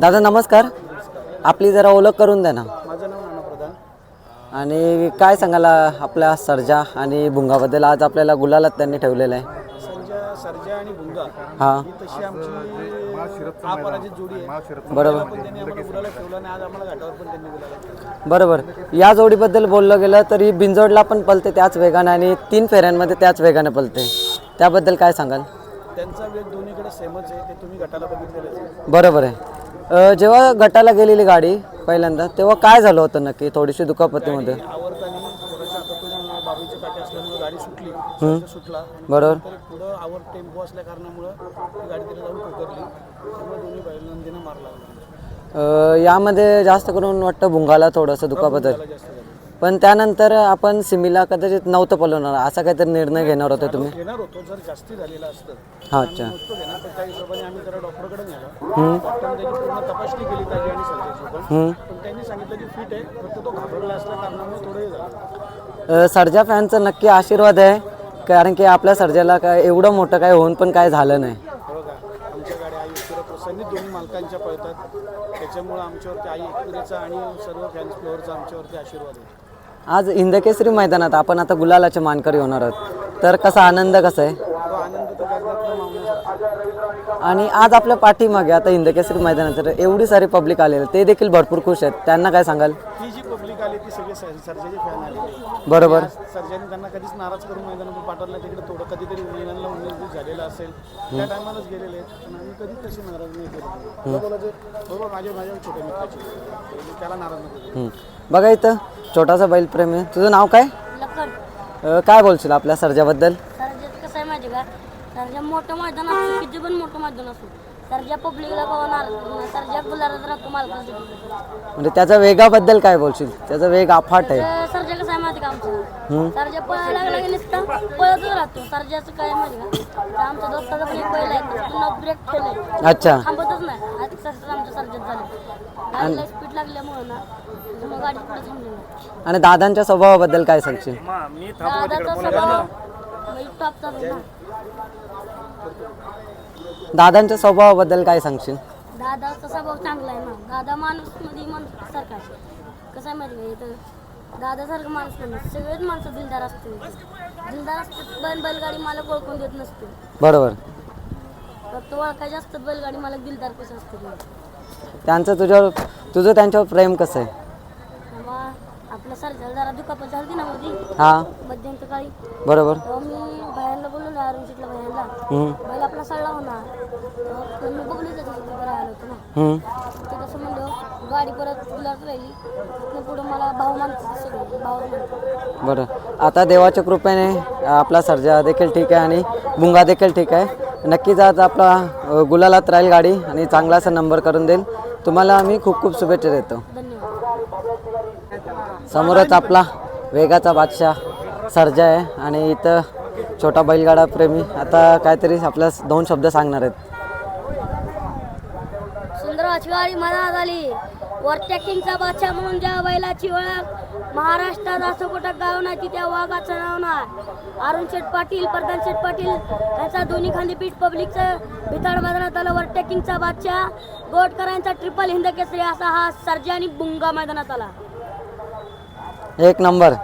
दादा नमस्कार. आपली जरा ओळख करून द्या ना. माझं नाव नाना प्रधान आणि काय सांगाल आपल्या सर्जा आणि भुंगाबद्दल? आज आपल्याला गुलालात त्यांनी ठेवलेलं आहे. सर्जा आणि भुंगा हां. ही तशी आमची अपराजित जोडी आहे. बरोबर. पण त्यांनी आम्हाला गुलाला ठेवला आणि आज आम्हाला घाटावर पण त्यांनी गुलाला ठेवला. बरोबर. या जोडीबद्दल बोललं गेलं तरी बिंजोडला पण पलते त्याच वेगाने आणि तीन फेऱ्यांमध्ये त्याच वेगाने पलते. त्याबद्दल काय सांगाल? त्यांचा वेग दोन्हीकडे सेमच आहे ते तुम्ही गटाला बरोबर आहे. अ, जेव्हा गटाला गेलेली गाडी पहिल्यांदा तेव्हा काय झालं होतं नक्की थोडीशी दुखापतीमध्ये? आवरताना थोड्याशा हातातून बाबूची काठी असल्यामुळे गाडी सुटली. सर्जा सुटला आणि बरोबर. तर पुढं आवर टेम्पो असल्या कारणामुळं ती गाडी तिला जाऊन ठोकरली त्यामुळे दोन्ही बैलांना मार लागला. अ, यामध्ये जास्त करून वाटतं भुंगाला थोडंसं दुखापत जास्त पण त्यानंतर आपण सिमीला कदाचित नव्हतं पलवणार असा काहीतरी निर्णय घेणार होता तुम्ही. घेणार होतो जर जास्ती झालेला असतं. हा अच्छा. नसतो घेणार तर त्या हिशोबाने आम्ही जरा डॉक्टरकडे नेलं डॉक्टरने त्याची पूर्ण तपासणी केली त्याची आणि सर्जाची पण त्यांनी सांगितलं की फिट आहे फक्त तो घाबरला असल्या कारणामुळे थोडं हे झालं. अ, सर्जा फॅनचा नक्की आशीर्वाद आहे कारण की आपल्या सर्जाला काय एवढं मोठं काय होऊन पण काय झालं नाही. बघा आमच्या गाड्या आई एकविरा प्रसन्नी दोन्ही मालकांच्या पळतात. त्याच्यामुळं आमच्यावरती आई आणि सर्व फॅन्स फ्लोअरचा आमच्यावरती आशीर्वाद आहे. आज इंदकेसरी मैदानात आपण आता गुलालाचे मानकरी होणार आहोत. तर कसा आनंद कसा आहे? तो आनंद तर करण्यात मावण्यासारखा आणि आज आपल्या पाठीमागे आता इंदकेसरी मैदानात तर एवढी सारी पब्लिक आलेली ते देखील भरपूर खुश आहेत. त्यांना काय सांगाल? ती जी पब्लिक आली ती सगळे सर- सर्जाचे फॅन आले. बरोबर. सर्जाने त्यांना कधीच नाराज करून मैदानातून पाठवलं तिकडे थोडं कधीतरी महिन्यांना उमेद झालेलं असेल. त्या टायमालाच गेलेले आहेत. पण आम्ही कधीच तशी नाराज नाही केली. तुला बोलायचं बरोबर माझ्या माझ्या छोट्या मित्राची मी त्याला नाराज नाही केलं. हम्म. बघा इथं छोटासा बैलप्रेमी तुझं नाव काय? लखन. अ, काय बोलशील आपल्या सर्जाबद्दल? सरजात कसं आहे माहिती का? सरजा मोठं मैदान असो किती पण मोठं मैदान असो सरजा पब्लिकला सरजा राहतो म्हणजे त्याच्या वेगाबद्दल काय बोलशील? त्याचा वेग अफाट आहे. तर सरजा कसं आहे माहिती का आमचं? हम्म. सरजा पळायला लागला की नुसतं पळतच राहतो. सरजाचं काय आहे माहिती का? तर आमच्या दोस्ताचा पण एक बैल आहे त्याचं पुन्हा ब्रेक ठेवलंय अच्छा. थांबतच नाही. आज सक्सेस आमच्या सरजात झालं. गाडीला स्पीड लागल्यामुळं ना त्याच्यामुळे गाडी पुढे थांबली नाही आणि दादांच्या स्वभावाबद्दल काय सांगशील? दादाचा स्वभाव टॉपचा आहे ना. दादांच्या स्वभावाबद्दल काय सांगशील? दादाचा स्वभाव चांगला आहे ना. दादा माणूसमध्ये माणूस सारखा आहे. कसं आहे माहिती का इथं? दादासारखं माणूस नाही. सगळेच माणसं दिलदार असते दिलदार असतात बैल बैलगाडी मला ओळखून देत नसते बरोबर. फक्त ओळखायचे असतात बैलगाडी मला दिलदार कसं असतं ते. त्यांचं तुझ्यावर तुझं त्यांच्यावर प्रेम कसं आहे? आपल्या सरजाला जरा दुखापत झाली ना मध्ये हां. मध्यंत काळी. बरोबर. तेव्हा मी भयांना बोललो अरुण शेटला भयांना हम्म, बैल आपला सळला होणार तेव्हा मी बघलो त्याच्यासोबत राहिलो होतो ना. हम्म. ते कसं म्हणलं गाडी परत गुलात राहिली. तिथनं पुढं मला भाऊ मानतो सगळं भाऊ म्हणतो बरं. आता देवाच्या कृपेने आपला सर्जा देखील ठीक आहे आणि बुंगा देखील ठीक आहे. नक्कीच आज आपला अ, गुलालात राहील गाडी आणि चांगला असा नंबर करून देईल. तुम्हाला आम्ही खूप खूप शुभेच्छा देतो. धन्यवाद. समोरच आपला वेगाचा बादशाह सर्जा आहे आणि इथं छोटा बैलगाडा प्रेमी आता काहीतरी आपल्या दोन शब्द सांगणार आहेत. सुंदर अशी मला झाली वरच्या किंगचा बादशाह म्हणून ज्या बैलाची ओळख महाराष्ट्रात असं कुठं गाव नाही तिथे त्या वाघाचं नाव नाही. अरुण शेठ पाटील प्रधान शेठ पाटील यांचा दोन्ही खांदी पीठ पब्लिकचं भिताड मैदानात आलं. वरट्या किंगचा बादशाह गोटकरांचा ट्रिपल हिंद केसरी असा हा सर्जा आणि बुंगा मैदानात आला. एक नंबर.